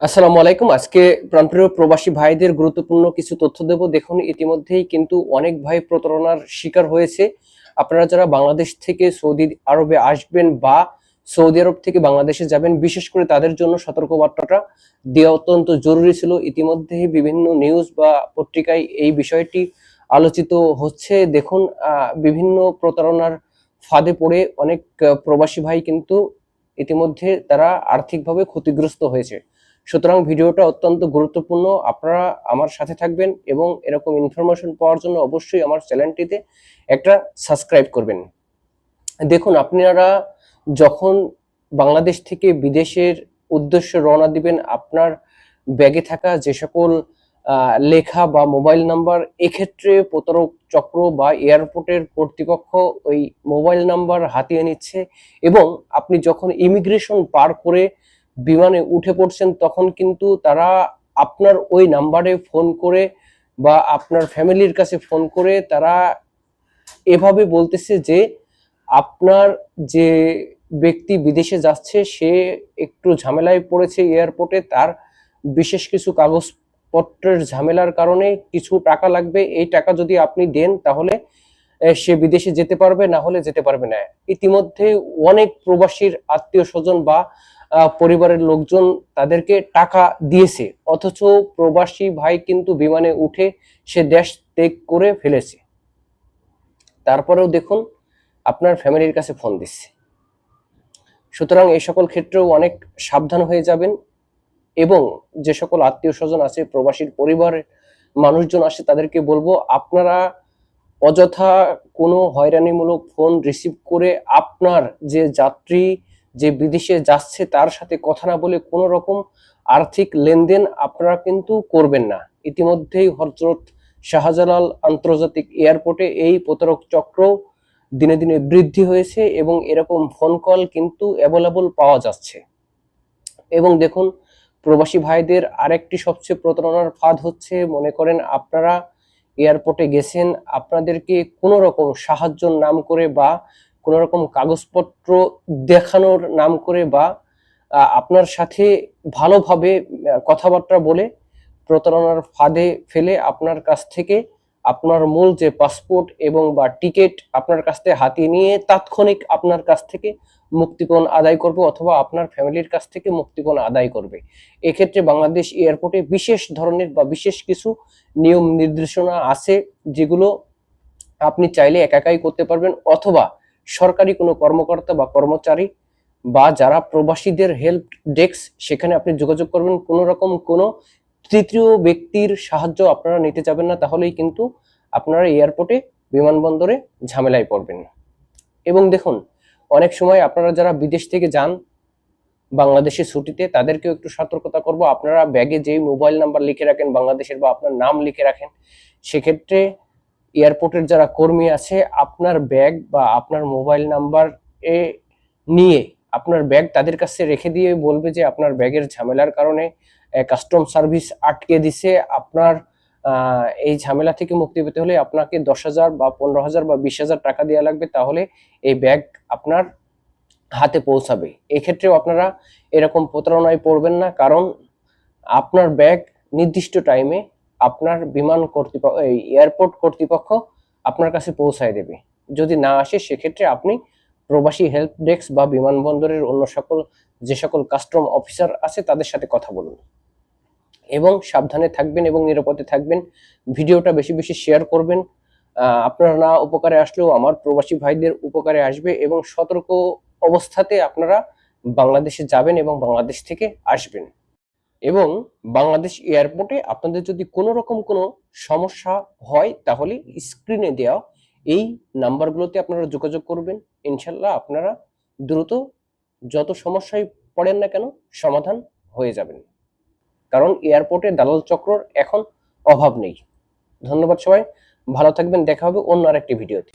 আসসালামু আলাইকুম। আজকে প্রাণপ্রিয় প্রবাসী ভাইদের গুরুত্বপূর্ণ কিছু তথ্য দেব। দেখুন, ইতিমধ্যেই কিন্তু অনেক ভাই প্রতারণার শিকার হয়েছে। আপনারা যারা বাংলাদেশ থেকে সৌদি আরবে আসবেন বা সৌদি আরব থেকে বাংলাদেশে যাবেন, বিশেষ করে তাদের জন্য সতর্কবার্তাটা দেওয়া অত্যন্ত জরুরি ছিল। ইতিমধ্যেই বিভিন্ন নিউজ বা পত্রিকায় এই বিষয়টি আলোচিত হচ্ছে। দেখুন বিভিন্ন প্রতারণার ফাঁদে পড়ে অনেক প্রবাসী ভাই কিন্তু ইতিমধ্যে তারা আর্থিকভাবে ক্ষতিগ্রস্ত হয়েছে। সুতরাং ভিডিওটা অত্যন্ত গুরুত্বপূর্ণ। আপনারা আমার সাথে থাকবেন এবং এরকম ইনফরমেশন পাওয়ার জন্য অবশ্যই আমার চ্যানেলটিতে একটা সাবস্ক্রাইব করবেন। দেখুন, আপনারা যখন বাংলাদেশ থেকে বিদেশের উদ্দেশ্যে রওনা দিবেন, আপনার ব্যাগে থাকা যে সকল লেখা বা মোবাইল নাম্বার এক্ষেত্রে প্রতারক চক্র বা এয়ারপোর্টের কর্তৃপক্ষ ওই মোবাইল নাম্বার হাতিয়ে নিচ্ছে এবং আপনি যখন ইমিগ্রেশন পার করে বিমানে উঠে পড়ছেন, তখন কিন্তু তারা আপনার ওই নাম্বারে ফোন করে বা আপনার ফ্যামিলির কাছে ফোন করে তারা এভাবে বলতেছে যে আপনার যে ব্যক্তি বিদেশে যাচ্ছে, সে একটু ঝামেলায় পড়েছে এয়ারপোর্টে, তার বিশেষ কিছু কাগজপত্রের ঝামেলার কারণে কিছু টাকা লাগবে, এই টাকা যদি আপনি দেন তাহলে সে বিদেশে যেতে পারবে, না হলে যেতে পারবে না। ইতিমধ্যে অনেক প্রবাসীর আত্মীয় স্বজন বা পরিবারের লোকজন তাদেরকে টাকা দিয়েছে। অথচ প্রবাসী ভাই কিন্তু বিমানে উঠে সে দেশ ত্যাগ করে ফেলেছে। তারপরেও দেখুন, আপনার ফ্যামিলির কাছে ফোন দিচ্ছে। সুতরাং এই সকল ক্ষেত্রেও অনেক সাবধান হয়ে যাবেন এবং যে সকল আত্মীয় স্বজন আছে, প্রবাসীর পরিবারের মানুষজন আসে তাদেরকে বলব, আপনারা অযথা কোনো হয়রানিমূলক ফোন রিসিভ করে আপনার যে যাত্রী যে বিদেশে যাচ্ছে তার সাথে কথা না বলে কোনো রকম আর্থিক লেনদেন আপনারা কিন্তু করবেন না। ইতিমধ্যেই হজরত শাহজালাল আন্তর্জাতিক এয়ারপোর্টে এই প্রতারক চক্র দিনে দিনে বৃদ্ধি হয়েছে এবং এরকম ফোন কল কিন্তু অ্যাভেলেবল পাওয়া যাচ্ছে। এবং দেখুন, প্রবাসী ভাইদের আরেকটি সবচেয়ে প্রতারণার ফাঁদ হচ্ছে, মনে করেন আপনারা এয়ারপোর্টে গেছেন, আপনাদেরকে কোনো রকম সাহায্যর নাম করে বা কোনো রকম কাগজপত্র দেখানোর নাম করে বা আপনার সাথে ভালোভাবে কথাবার্তা বলে প্রতারণার ফাঁদে ফেলে আপনার কাছ থেকে আপনার মূল যে পাসপোর্ট এবং বা টিকিট আপনার কাছ থেকে হাতিয়ে নিয়ে তাৎক্ষণিক আপনার কাছ থেকে মুক্তিপণ আদায় করবে অথবা আপনার ফ্যামিলির কাছ থেকে মুক্তিপণ আদায় করবে। এক্ষেত্রে বাংলাদেশ এয়ারপোর্টে বিশেষ ধরনের বা বিশেষ কিছু নিয়ম নির্দেশনা আছে যেগুলো আপনি চাইলে একাকাই করতে পারবেন অথবা সরকারি কোনো কর্মকর্তা বা কর্মচারী বা যারা প্রবাসীদের হেল্প ডেস্ক সেখানে আপনি যোগাযোগ করবেন, কোনো রকম কোনো তৃতীয় ব্যক্তির সাহায্য আপনারা নিতে যাবেন না, তাহলেই কিন্তু আপনারা এয়ারপোর্টে বিমানবন্দরে ঝামেলায় পড়বেন। এবং দেখুন, অনেক সময় আপনারা যারা বিদেশ থেকে যান, বাংলাদেশে ছুটিতে, তাদেরকেও একটু সতর্কতা করব। আপনারা ব্যাগে যেই মোবাইল নাম্বার লিখে রাখেন, বাংলাদেশের বা আপনার নাম লিখে রাখেন, সেক্ষেত্রে এয়ারপোর্টের যারা কর্মী আছে, আপনার ব্যাগ বা আপনার মোবাইল নাম্বার এ নিয়ে আপনার ব্যাগ তাদের কাছে রেখে দিয়ে বলবে যে আপনার ব্যাগের ঝামেলার কারণে কাস্টম সার্ভিস আটকে দিছে। আপনার এই ঝামেলা থেকে মুক্তি পেতে হলে আপনাকে দশ হাজার বা পনেরো হাজার বা বিশ হাজার টাকা দেওয়া লাগবে, তাহলে এই ব্যাগ আপনার হাতে পৌঁছাবে। এক্ষেত্রেও আপনারা এরকম প্রতারণায় পড়বেন না, কারণ আপনার ব্যাগ নির্দিষ্ট টাইমে আপনার বিমান কর্তৃপক্ষ, এই এয়ারপোর্ট কর্তৃপক্ষ আপনার কাছে পৌঁছায় দেবে। যদি না আসে, সেক্ষেত্রে আপনি প্রবাসী হেল্প ডেস্ক বা বিমানবন্দরের অন্য সকল, যে সকল কাস্টম অফিসার আছে, তাদের সাথে কথা বলুন। এবং সাবধানে থাকবেন এবং নিরাপদে থাকবেন। ভিডিওটা বেশি বেশি শেয়ার করবেন। আপনারা না উপকারে আসলেও আমার প্রবাসী ভাইদের উপকারে আসবে এবং সতর্ক অবস্থাতে আপনারা বাংলাদেশে যাবেন এবং বাংলাদেশ থেকে আসবেন। এবং বাংলাদেশ এয়ারপোর্টে আপনাদের যদি কোনো রকম কোনো সমস্যা হয়, তাহলে স্ক্রিনে দেওয়া এই নাম্বারগুলোতে আপনারা যোগাযোগ করবেন। ইনশাল্লাহ আপনারা দ্রুত যত সমস্যায় পড়েন না কেন সমাধান হয়ে যাবেন। কারণ এয়ারপোর্টে দালাল চক্রর এখন অভাব নেই। ধন্যবাদ সবাই। ভালো থাকবেন। দেখা হবে অন্য আরেকটি ভিডিওতে।